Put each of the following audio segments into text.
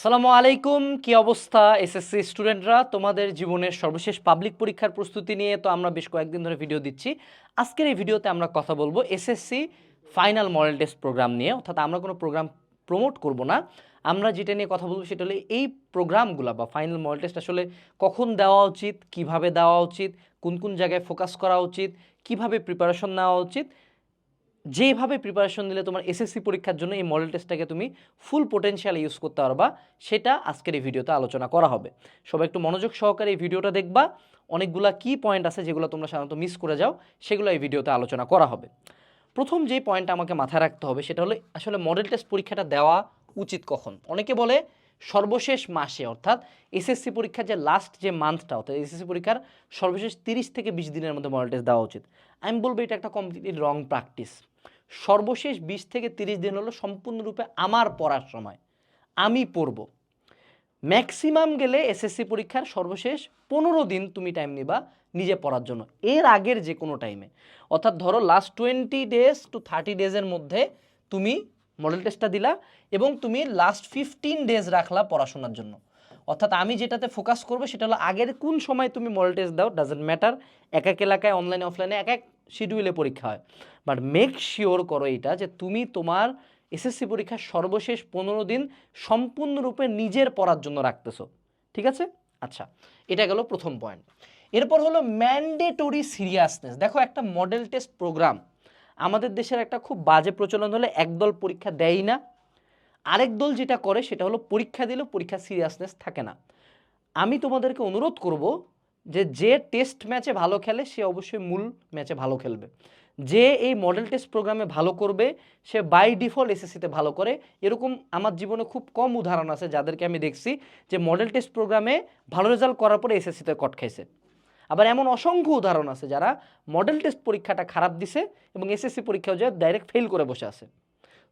আসসালামু আলাইকুম, কি অবস্থা এসএসসি স্টুডেন্টরা? তোমাদের জীবনের সর্বশেষ পাবলিক পরীক্ষার প্রস্তুতি নিয়ে তো আমরা বেশ কয়েকদিন ধরে ভিডিও দিচ্ছি। আজকের এই ভিডিওতে আমরা কথা বলব SSC final model test program নিয়ে, অর্থাৎ আমরা কোনো প্রোগ্রাম প্রমোট করব না। আমরা যেটা নিয়ে কথা বলব সেটা হলো এই প্রোগ্রামগুলো বা ফাইনাল মডেল টেস্ট আসলে কখন দেওয়া উচিত, কীভাবে দেওয়া উচিত, কোন কোন জায়গায় ফোকাস করা উচিত, কীভাবে প্রিপারেশন নেওয়া উচিত যেভাবে প্রিপারেশন দিলে তোমার এসএসসি পরীক্ষার জন্য এই মডেল টেস্টটাকে তুমি ফুল পোটেনশিয়াল ইউজ করতে পারবা, সেটা আজকের এই ভিডিওতে আলোচনা করা হবে। সবাই একটু মনোযোগ সহকারে এই ভিডিওটা দেখবা, অনেকগুলা কি পয়েন্ট আছে যেগুলো তোমরা সাধারণত মিস করে যাও, সেগুলো এই ভিডিওতে আলোচনা করা হবে। প্রথম যে পয়েন্টটা আমাকে মাথায় রাখতে হবে, সেটা হলো আসলে মডেল টেস্ট পরীক্ষাটা দেওয়া উচিত কখন? অনেকে বলে সর্বশেষ মাসে, অর্থাৎ এসএসসি পরীক্ষার যে লাস্ট যে মান্থটা অর্থাৎ এসএসসি পরীক্ষার সর্বশেষ তিরিশ থেকে বিশ দিনের মধ্যে মডেল টেস্ট দেওয়া উচিত। আমি বলব এটা একটা কমপ্লিটলি রং প্র্যাকটিস সর্বশেষ বিশ থেকে তিরিশ দিন হলো সম্পূর্ণরূপে আমার পড়ার সময়। আমি পড়ব। ম্যাক্সিমাম গেলে এসএসসি পরীক্ষার সর্বশেষ পনেরো দিন তুমি টাইম নিবা নিজে পড়ার জন্য। এর আগের যে কোনো টাইমে অর্থাৎ ধরো last twenty days to thirty ডেজের মধ্যে তুমি মডেল টেস্টটা দিলা এবং তুমি লাস্ট ফিফটিন ডেজ রাখলা পড়াশোনার জন্য। অর্থাৎ আমি যেটাতে ফোকাস করব সেটা হলো আগের কোন সময় তুমি মডেল টেস্ট দাও ডাজেন্ট ম্যাটার এক এক এলাকায় অনলাইনে অফলাইনে এক এক শিডিউলে পরীক্ষা হয়। বাট মেক শিওর করো এটা যে তুমি তোমার এসএসসি পরীক্ষার সর্বশেষ পনেরো দিন সম্পূর্ণরূপে নিজের পড়ার জন্য রাখতেছো। ঠিক আছে? আচ্ছা এটা গেল প্রথম পয়েন্ট এরপর হলো ম্যান্ডেটরি সিরিয়াসনেস দেখো একটা মডেল টেস্ট প্রোগ্রাম আমাদের দেশের একটা খুব বাজে প্রচলন হলে একদল পরীক্ষা দেয় না। আরেক দল যেটা করে সেটা হলো পরীক্ষা দিলেও পরীক্ষা সিরিয়াসনেস থাকে না। আমি তোমাদেরকে অনুরোধ করব যে যে টেস্ট ম্যাচে ভালো খেলে সে অবশ্যই মূল ম্যাচে ভালো খেলবে। যে এই মডেল টেস্ট প্রোগ্রামে ভালো করবে, সে বাই ডিফল্ট এসএসসিতে ভালো করে। এরকম আমার জীবনে খুব কম উদাহরণ আছে যাদেরকে আমি দেখছি যে মডেল টেস্ট প্রোগ্রামে ভালো রেজাল্ট করার পরে এসএসসিতে কট খাইছে। আবার এমন অসংখ্য উদাহরণ আছে যারা মডেল টেস্ট পরীক্ষাটা খারাপ দিছে এবং এসএসসি পরীক্ষাও যে ডাইরেক্ট ফেল করে বসে আছে।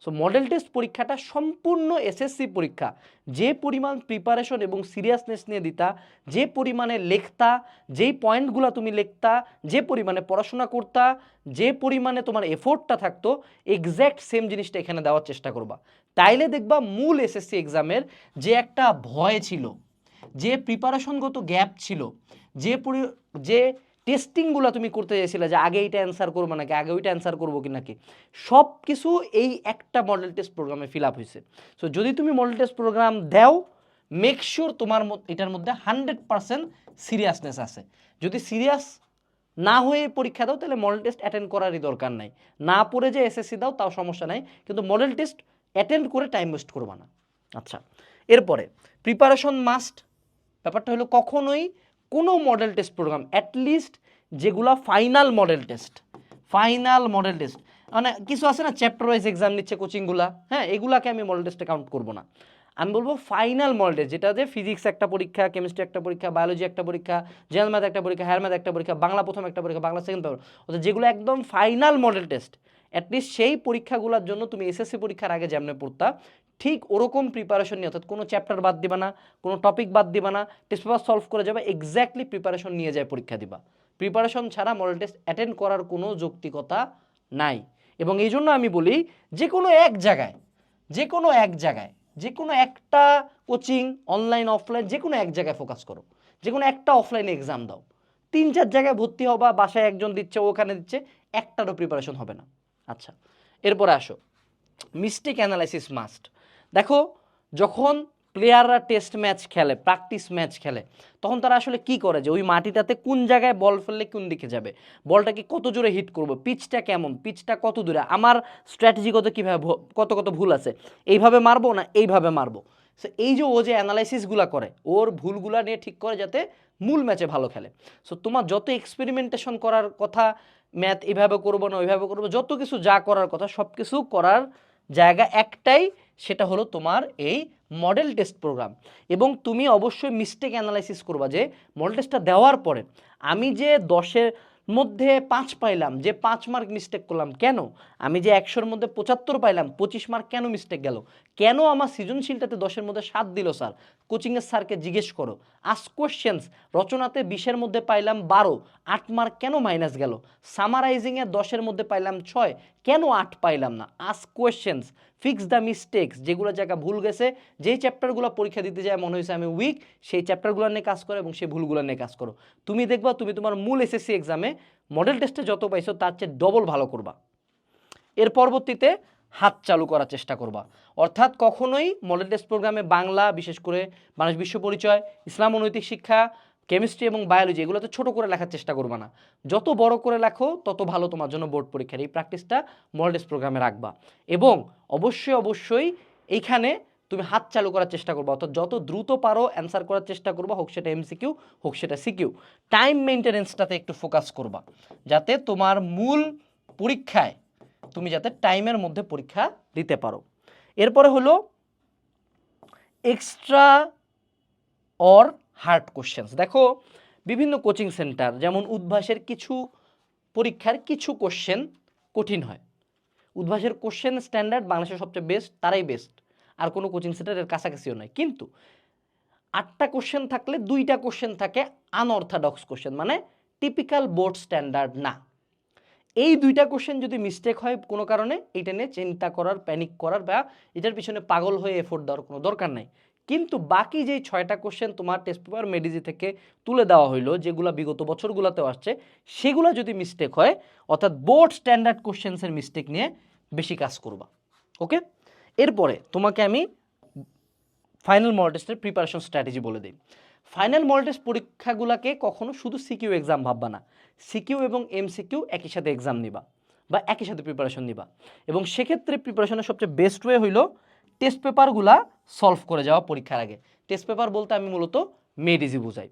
সো মডেল টেস্ট পরীক্ষাটা সম্পূর্ণ এসএসসি পরীক্ষা, যে পরিমাণ প্রিপারেশন এবং সিরিয়াসনেস নিয়ে দিতা, যে পরিমাণে লেখতা, যেই পয়েন্টগুলো তুমি লেখতা, যে পরিমাণে পড়াশোনা করতা, যে পরিমাণে তোমার এফোর্টটা থাকতো এক্স্যাক্ট সেম জিনিসটা এখানে দেওয়ার চেষ্টা করবা। তাইলে দেখবা মূল এসএসসি এক্সামের যে একটা ভয় ছিল, যে প্রিপারেশনগত গ্যাপ ছিল যে পরি, যে টেস্টিংগুলো তুমি করতে চাইছিলে যে আগে এইটা অ্যান্সার করব নাকি, আগে ওইটা অ্যান্সার করব কি নাকি সব কিছু এই একটা মডেল টেস্ট প্রোগ্রামে ফিল আপ হয়েছে সো যদি তুমি মডেল টেস্ট প্রোগ্রাম দাও মেক শিওর তোমার এটার মধ্যে হান্ড্রেড পারসেন্ট সিরিয়াসনেস আছে। যদি সিরিয়াস না হয়ে পরীক্ষা দাও, তাহলে মডেল টেস্ট অ্যাটেন্ড করারই দরকার নাই। না পড়ে যে এসএসসি দাও, তাও সমস্যা নাই। কিন্তু মডেল টেস্ট অ্যাটেন্ড করে টাইম ওয়েস্ট করবা না। আচ্ছা এরপরে প্রিপারেশন মাস্ট ব্যাপারটা হলো কখনোই কোনো model test program at least যেগুলো final model test final model test মানে কিছু আছে না চ্যাপ্টার ওয়াইজ এক্সাম নিচ্ছে কোচিংগুলা হ্যাঁ এগুলাকে আমি মডেল টেস্টে কাউন্ট করব না। আমি বলব ফাইনাল মডেল টেস্ট যেটা যে ফিজিক্স একটা পরীক্ষা কেমিস্ট্রি একটা পরীক্ষা বায়োলজি একটা পরীক্ষা জেনারেল ম্যাথ একটা পরীক্ষা হায়ার ম্যাথ একটা পরীক্ষা, বাংলা প্রথম একটা পরীক্ষা, বাংলা সেকেন্ড পেপার অর্থাৎ যেগুলো একদম ফাইনাল মডেল টেস্ট অ্যাটলিস্ট সেই পরীক্ষাগুলোর জন্য তুমি এসএসসি পরীক্ষার আগে যেমনে পড়তা ঠিক ওরকম প্রিপারেশন নিয়ে, অর্থাৎ কোনো চ্যাপ্টার বাদ দিবা না, কোনো টপিক বাদ দিবা না টেস্ট পেপার সলভ করে যাবে এক্স্যাক্টলি প্রিপারেশন নিয়ে যায় পরীক্ষা দিবা। প্রিপারেশন ছাড়া মডেল টেস্ট অ্যাটেন্ড করার কোনো যৌক্তিকতা নাই। এবং এই জন্য আমি বলি, যে কোনো এক জায়গায়, যে কোনো এক জায়গায়, যে কোনো একটা কোচিং অনলাইন অফলাইন যে কোনো এক জায়গায় ফোকাস করো। যে কোনো একটা অফলাইনে এক্সাম দাও। তিন চার জায়গায় ভর্তি হবা, বাসায় একজন দিচ্ছে, ওখানে দিচ্ছে, একটারও প্রিপারেশন হবে না। আচ্ছা এরপরে আসো। মিস্টেক অ্যানালাইসিস মাস্ট দেখো, যখন প্লেয়াররা টেস্ট ম্যাচ খেলে প্র্যাকটিস ম্যাচ খেলে, তখন তারা আসলে কি করে? যে ওই মাটিটাতে কোন জায়গায় বল ফেললে কোন দিকে যাবে? বলটাকে কত জোরে হিট করব? পিচটা কেমন? পিচটা কত দূরে? আমার স্ট্র্যাটেজিগত কীভাবে কত কত ভুল আছে? এইভাবে মারবো না এইভাবে মারবো? সো এই যে ও যে অ্যানালাইসিসগুলো করে, ওর ভুলগুলা নিয়ে ঠিক করে যাতে মূল ম্যাচে ভালো খেলে। সো তোমার যত এক্সপেরিমেন্টেশন করার কথা ম্যাথ এভাবে করব না ওইভাবে করব, যত কিছু যা করার কথা সব কিছু করার জায়গা একটাই সেটা হলো তোমার এই মডেল টেস্ট প্রোগ্রাম এবং তুমি অবশ্যই মিস্টেক অ্যানালাইসিস করবা যে মডেল টেস্টটা দেওয়ার পরে আমি যে দশের মধ্যে পাঁচ পাইলাম, যে পাঁচ মার্ক মিস্টেক করলাম কেন? আমি যে একশোর মধ্যে পঁচাত্তর পাইলাম, পঁচিশ মার্ক কেন মিস্টেক গেল? কেন আমার সৃজনশীলটাতে দশের মধ্যে সাত দিল, স্যার? কোচিংয়ের স্যারকে জিজ্ঞেস করো। আস কোশ্চেন্স রচনাতে বিশের মধ্যে পাইলাম বারো। আট মার্ক কেন মাইনাস গেল? সামারাইজিংয়ে দশের মধ্যে পাইলাম ছয়। কেন আট পাইলাম না? Ask questions fix the mistakes যেগুলো জায়গা ভুল গেছে, যেই চ্যাপ্টারগুলো পরীক্ষা দিতে যায় মনে হয়েছে আমি উইক সেই চ্যাপ্টারগুলো নিয়ে কাজ করো এবং সেই ভুলগুলো নিয়ে কাজ করো। তুমি দেখবা, তুমি তোমার মূল এসএসসি এক্সামে মডেল টেস্টে যত পাইছো, তার চেয়ে ডবল ভালো করবা। এর পরবর্তীতে হাত চালু করার চেষ্টা করবা। অর্থাৎ কখনোই মডেল টেস্ট প্রোগ্রামে বাংলা, বিশেষ করে মানুষ বিশ্ব পরিচয়, ইসলাম অনৈতিক শিক্ষা, কেমিস্ট্রি এবং বায়োলজি এগুলো তো ছোটো করে লেখার চেষ্টা করবা না। যত বড় করে লেখো, তত ভালো তোমার জন্য বোর্ড পরীক্ষার এই প্র্যাকটিসটা মডেল টেস্ট প্রোগ্রামে রাখবা। এবং অবশ্যই অবশ্যই এইখানে তুমি হাত চালু করার চেষ্টা করবা। অর্থাৎ যত দ্রুত পারো অ্যান্সার করার চেষ্টা করবা, হোক সেটা এমসিকিউ হোক সেটা সিকিউ টাইম মেনটেনেন্সটাতে একটু ফোকাস করবা। যাতে তোমার মূল পরীক্ষায় তুমি যাতে টাইমের মধ্যে পরীক্ষা দিতে পারো। এরপরে হলো এক্সট্রা অর হার্ড কোশ্চেন্স দেখো, বিভিন্ন কোচিং সেন্টার যেমন উদ্ভাসের কিছু পরীক্ষার কিছু কোশ্চেন কঠিন হয়। উদ্ভাসের কোশ্চেন স্ট্যান্ডার্ড বাংলাদেশের সবচেয়ে বেস্ট তারাই বেস্ট আর কোনো কোচিং সেন্টারের কাছাকাছিও নয়। কিন্তু আটটা কোশ্চেন থাকলে দুইটা কোশ্চেন থাকে আনঅর্থাডক্স কোশ্চেন মানে টিপিক্যাল বোর্ড স্ট্যান্ডার্ড না। এই দুইটা কোশ্চেন যদি মিস্টেক হয় কোনো কারণে, এটা নিয়ে চিন্তা করার প্যানিক করার বা এটার পিছনে পাগল হয়ে এফোর্ট দেওয়ার কোনো দরকার নাই। কিন্তু বাকি যেই ছয়টা কোশ্চেন তোমার টেস্ট পেপার মেডিজি থেকে তুলে দেওয়া হইল, যেগুলো বিগত বছরগুলোতেও আসছে, সেগুলো যদি মিস্টেক হয়, অর্থাৎ বোর্ড স্ট্যান্ডার্ড কোশ্চেন্সের মিস্টেক নিয়ে বেশি কাজ করবা। ওকে এরপরে তোমাকে আমি ফাইনাল মডেল টেস্টের প্রিপারেশন স্ট্র্যাটেজি বলে দিই। ফাইনাল মডেল টেস্ট পরীক্ষাগুলোকে কখনো শুধু সিকিউ এক্সাম ভাববা না। সিকিউ এবং এমসিকিউ একই সাথে এক্সাম নিবা বা একই সাথে প্রিপারেশন নিবা। এবং সেক্ষেত্রে প্রিপারেশনের সবচেয়ে বেস্ট ওয়ে হইল টেস্ট পেপারগুলা সলভ করে যাওয়া পরীক্ষার আগে। টেস্ট পেপার বলতে আমি মূলত মেডিজি বুঝাই।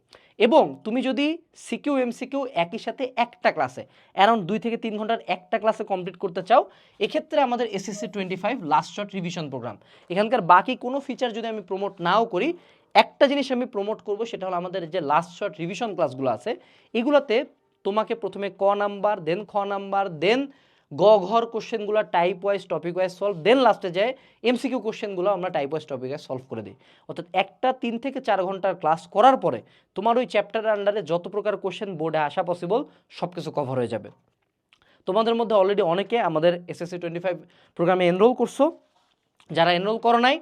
এবং তুমি যদি সিকিউ, এমসিকিউ একই সাথে একটা ক্লাসে অ্যারাউন্ড দুই থেকে তিন ঘণ্টার একটা ক্লাসে কমপ্লিট করতে চাও, এক্ষেত্রে আমাদের SSC twenty five last short revision program এখানকার বাকি কোনো ফিচার যদি আমি প্রমোট নাও করি, একটা জিনিস আমি প্রমোট করব সেটা হলো আমাদের যে লাস্ট শর্ট রিভিশন ক্লাসগুলো আছে, এগুলোতে তোমাকে প্রথমে ক নাম্বার দেন খ নাম্বার দেন গ ঘর কোশ্চেনগুলো type wise topic wise solve then লাস্টে যায় এমসিকিউ কোশ্চেনগুলো আমরা type wise topic wise solve করে দিই। অর্থাৎ একটা তিন থেকে চার ঘণ্টার ক্লাস করার পরে তোমার ওই চ্যাপ্টারের আন্ডারে যত প্রকার কোশ্চেন বোর্ডে আসা পসিবল সব কিছু কভার হয়ে যাবে। তোমাদের মধ্যে অলরেডি অনেকে আমাদের এসএসসি টোয়েন্টি ফাইভ প্রোগ্রামে এনরোল করছ। যারা এনরোল করো নাই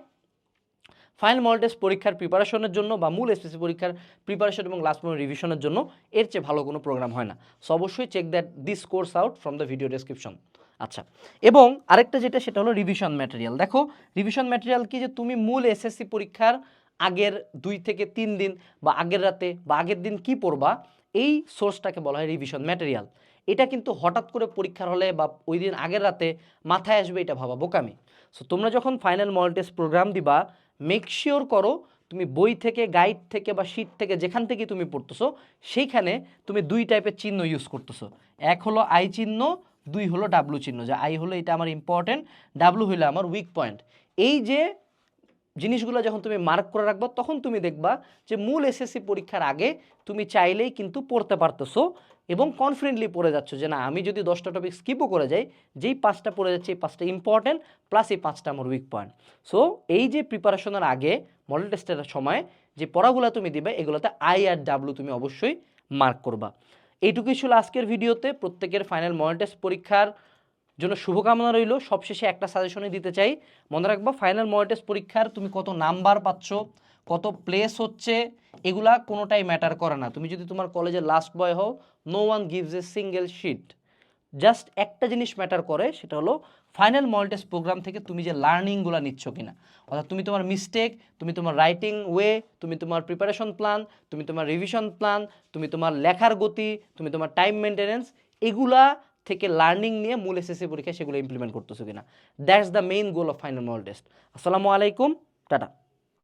ফাইনাল মডেল টেস্ট পরীক্ষার প্রিপারেশনের জন্য বা মূল এসএসসি পরীক্ষার প্রিপারেশন এবং লাস্ট মোমেন্ট রিভিশনের জন্য এর চেয়ে ভালো কোনো প্রোগ্রাম হয় না। সো অবশ্যই check that this course out from the video description আচ্ছা এবং আরেকটা যেটা, সেটা হলো রিভিশন ম্যাটেরিয়াল দেখো রিভিশন ম্যাটেরিয়াল কি যে তুমি মূল এসএসসি পরীক্ষার আগের দুই থেকে তিন দিন বা আগের রাতে বা আগের দিন কি পড়বা, এই সোর্সটাকে বলা হয় রিভিশন ম্যাটেরিয়াল এটা কিন্তু হঠাৎ করে পরীক্ষার হলে বা ওই দিন আগের রাতে মাথায় আসবে এটা ভাবা বোকামি। সো তোমরা যখন ফাইনাল মডেল টেস্ট প্রোগ্রাম দিবা মেক শিওর করো তুমি বই থেকে গাইড থেকে বা শিট থেকে যেখান থেকে তুমি পড়তেছো, সেইখানে তুমি দুই টাইপের চিহ্ন ইউজ করতেছো। এক হলো আই চিহ্ন, দুই হলো ডাব্লু চিহ্ন। যে আই হলো এটা আমার ইম্পর্টেন্ট ডাব্লু হলো আমার উইক পয়েন্ট এই যে জিনিসগুলো যখন তুমি মার্ক করে রাখবা, তখন তুমি দেখবা যে মূল এসএসসি পরীক্ষার আগে তুমি চাইলেই কিন্তু পড়তে পারতেছো। এবং কনফিডেন্টলি পড়ে যাচ্ছ যে না, আমি যদি দশটা টপিক স্কিপও করে যাই, যেই পাঁচটা পড়ে যাচ্ছে, এই পাঁচটা ইম্পর্টেন্ট প্লাস এই পাঁচটা আমার উইক পয়েন্ট সো এই যে প্রিপারেশনের আগে মডেল টেস্টের সময়, যে পড়াগুলো তুমি দিবে, এগুলোতে আই আর ডাব্লু তুমি অবশ্যই মার্ক করবা। এইটুকুই ছিল আজকের ভিডিওতে। প্রত্যেকের ফাইনাল মডেল টেস্ট পরীক্ষার জন্য শুভকামনা রইল। সবশেষে একটা সাজেশনই দিতে চাই। মনে রাখবা ফাইনাল মডেল টেস্ট পরীক্ষার তুমি কত নাম্বার পাচ্ছ কত প্লেস হচ্ছে, এগুলা কোনোটাই ম্যাটার করে না। তুমি যদি তোমার কলেজের লাস্ট বয় হও no one gives a single sheet just একটা জিনিস ম্যাটার করে, সেটা হলো ফাইনাল টেস্ট প্রোগ্রাম থেকে তুমি যে লার্নিংগুলো নিচ্ছ কিনা। অর্থাৎ তুমি তোমার মিস্টেক তুমি তোমার রাইটিং ওয়ে তুমি তোমার প্রিপারেশন প্ল্যান তুমি তোমার রিভিশন প্ল্যান তুমি তোমার লেখার গতি, তুমি তোমার টাইম মেনটেনেন্স এগুলা থেকে লার্নিং নিয়ে মূল এসএসসি পরীক্ষায় সেগুলো ইমপ্লিমেন্ট করতেছো কিনা। That's the main goal of final model test আসসালামু আলাইকুম, টাটা।